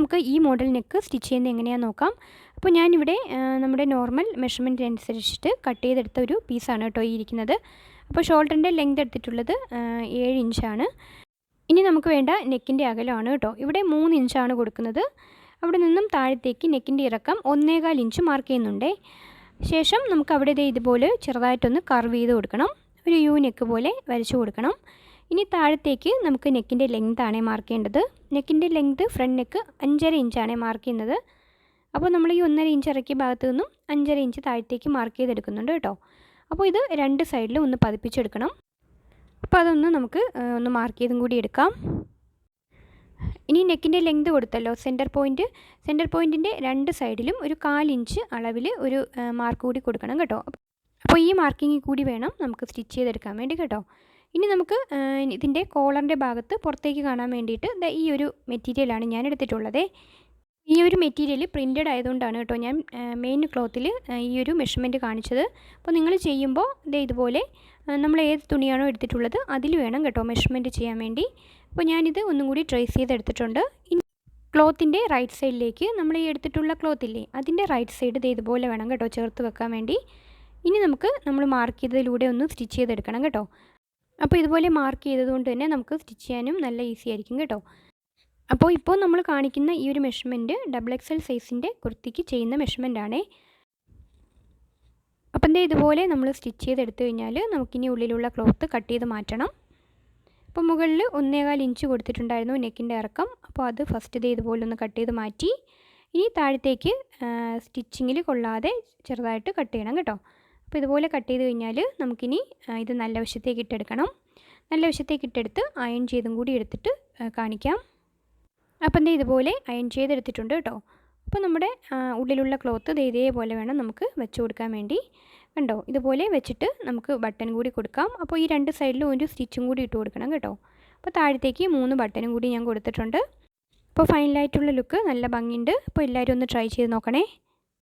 നമുക്ക് ഈ model neck stitch ചെയ്യുന്നത് എങ്ങനെയാണെന്ന് നോക്കാം. അപ്പോൾ ഞാനിവിടെ നമ്മുടെ നോർമൽ മെഷർമെന്റ് അനുസരിച്ചിട്ട് കട്ട് ചെയ്തെടുത്ത ഒരു പീസാണ് കേട്ടോ ഈ ഇരിക്കുന്നത്. അപ്പോൾ ഷോൾഡറിന്റെ ലെങ്ത് എടുത്തിട്ടുള്ളത് ഏഴ് ഇഞ്ചാണ് ഇനി നമുക്ക് വേണ്ട നെക്കിന്റെ അകലമാണ് കേട്ടോ. ഇവിടെ മൂന്ന് ഇഞ്ചാണ് കൊടുക്കുന്നത്. അവിടെ നിന്നും താഴത്തേക്ക് നെക്കിന്റെ ഇറക്കം ഒന്നേകാൽ ഇഞ്ച് മാർക്ക് ചെയ്യുന്നുണ്ടേ. ശേഷം നമുക്ക് അവിടെ ഇതുപോലെ ചെറുതായിട്ടൊന്ന് കർവ് ചെയ്ത് കൊടുക്കണം. ഒരു യു നെക്ക് പോലെ വരച്ചു കൊടുക്കണം. ഇനി താഴത്തേക്ക് നമുക്ക് നെക്കിന്റെ ലെങ്ത് മാർക്ക് ചെയ്യേണ്ടത്. നെക്കിന്റെ ലെങ്ത് ഫ്രണ്ട് നെക്ക് അഞ്ചര ഇഞ്ചാണ് മാർക്ക് ചെയ്യുന്നത്. അപ്പോൾ നമ്മൾ ഈ ഒന്നര ഇഞ്ച് ഇറക്കിയ ഭാഗത്തു നിന്നും അഞ്ചര ഇഞ്ച് താഴത്തേക്ക് മാർക്ക് ചെയ്തെടുക്കുന്നുണ്ട് കേട്ടോ. അപ്പോൾ ഇത് രണ്ട് സൈഡിലും ഒന്ന് പതിപ്പിച്ചെടുക്കണം. അപ്പോൾ അതൊന്ന് നമുക്ക് ഒന്ന് മാർക്ക് ചെയ്തും കൂടി എടുക്കാം. ഇനി നെക്കിന്റെ ലെങ്ത് കൊടുത്തല്ലോ. സെന്റർ പോയിന്റ് സെന്റർ പോയിന്റിന്റെ രണ്ട് സൈഡിലും ഒരു കാലിഞ്ച് അളവിൽ ഒരു മാർക്ക് കൂടി കൊടുക്കണം കേട്ടോ. അപ്പോൾ ഈ മാർക്കിങ്ങിൽ കൂടി വേണം നമുക്ക് സ്റ്റിച്ച് ചെയ്തെടുക്കാൻ വേണ്ടി കേട്ടോ. ഇനി നമുക്ക് ഇതിന്റെ കോളറിന്റെ ഭാഗത്ത് പുറത്തേക്ക് കാണാൻ വേണ്ടിയിട്ട് ഈ ഒരു മെറ്റീരിയലാണ് ഞാൻ എടുത്തിട്ടുള്ളത്. ഈ ഒരു മെറ്റീരിയൽ പ്രിന്റഡ് ആയതുകൊണ്ടാണ് കേട്ടോ ഞാൻ മെയിൻ ക്ലോത്തിൽ ഈ ഒരു മെഷർമെന്റ് കാണിച്ചത്. അപ്പോൾ നിങ്ങൾ ചെയ്യുമ്പോൾ ഇതേ ഇതുപോലെ നമ്മൾ ഏത് തുണിയാണോ എടുത്തിട്ടുള്ളത് അതിൽ വേണം കേട്ടോ മെഷർമെന്റ് ചെയ്യാൻ വേണ്ടി. അപ്പോൾ ഞാനിത് ഒന്നും കൂടി ട്രേസ് ചെയ്തെടുത്തിട്ടുണ്ട്. ക്ലോത്തിന്റെ റൈറ്റ് സൈഡിലേക്ക് നമ്മൾ ഈ എടുത്തിട്ടുള്ള ക്ലോത്ത് ഇല്ലേ അതിന്റെ റൈറ്റ് സൈഡ് ഇത് ഇതുപോലെ വേണം കേട്ടോ ചേർത്ത് വെക്കാൻ വേണ്ടി. ഇനി നമുക്ക് നമ്മൾ മാർക്ക് ചെയ്തതിലൂടെ ഒന്ന് സ്റ്റിച്ച് ചെയ്തെടുക്കണം കേട്ടോ. അപ്പോൾ ഇതുപോലെ മാർക്ക് ചെയ്തതുകൊണ്ട് തന്നെ നമുക്ക് സ്റ്റിച്ച് ചെയ്യാനും നല്ല ഈസി ആയിരിക്കും കേട്ടോ. അപ്പോൾ ഇപ്പോൾ നമ്മൾ കാണിക്കുന്ന ഈ ഒരു മെഷർമെന്റ് ഡബിൾ എക്സ് എൽ സൈസിന്റെ കുർത്തിക്ക് ചെയ്യുന്ന മെഷർമെന്റ് ആണേ. അപ്പം എന്താ ഇതുപോലെ നമ്മൾ സ്റ്റിച്ച് ചെയ്തെടുത്തു കഴിഞ്ഞാൽ നമുക്കിനി ഉള്ളിലുള്ള ക്ലോത്ത് കട്ട് ചെയ്ത് മാറ്റണം. അപ്പോൾ മുകളിൽ ഒന്നേകാൽ ഇഞ്ച് കൊടുത്തിട്ടുണ്ടായിരുന്നു നെക്കിന്റെ ഇറക്കം. അപ്പോൾ അത് ഫസ്റ്റ് ഇത് ഇതുപോലെ ഒന്ന് കട്ട് ചെയ്ത് മാറ്റി. ഇനി താഴത്തേക്ക് സ്റ്റിച്ചിങ്ങിൽ കൊള്ളാതെ ചെറുതായിട്ട് കട്ട് ചെയ്യണം കേട്ടോ. അപ്പോൾ ഇതുപോലെ കട്ട് ചെയ്ത് കഴിഞ്ഞാൽ നമുക്കിനി ഇത് നല്ല വശത്തേക്ക് ഇട്ടെടുക്കണം. നല്ല വശത്തേക്ക് ഇട്ടെടുത്ത് അയൺ ചെയ്തും കൂടി എടുത്തിട്ട് കാണിക്കാം. അപ്പം ദേ ഇതുപോലെ അയൺ ചെയ്തെടുത്തിട്ടുണ്ട് കേട്ടോ. അപ്പോൾ നമ്മുടെ ഉള്ളിലുള്ള ക്ലോത്ത് ദേ ഇതേപോലെ വേണം നമുക്ക് വെച്ച് കൊടുക്കാൻ വേണ്ടി. കണ്ടോ? ഇതുപോലെ വെച്ചിട്ട് നമുക്ക് ബട്ടൺ കൂടി കൊടുക്കാം. അപ്പോൾ ഈ രണ്ട് സൈഡിലും ഒരു സ്റ്റിച്ചും കൂടി ഇട്ട് കൊടുക്കണം കേട്ടോ. അപ്പോൾ താഴത്തേക്ക് മൂന്ന് ബട്ടനും കൂടി ഞാൻ കൊടുത്തിട്ടുണ്ട്. അപ്പോൾ ഫൈനലായിട്ടുള്ള ലുക്ക് നല്ല ഭംഗിയുണ്ട്. അപ്പോൾ എല്ലാവരും ഒന്ന് ട്രൈ ചെയ്ത് നോക്കണേ.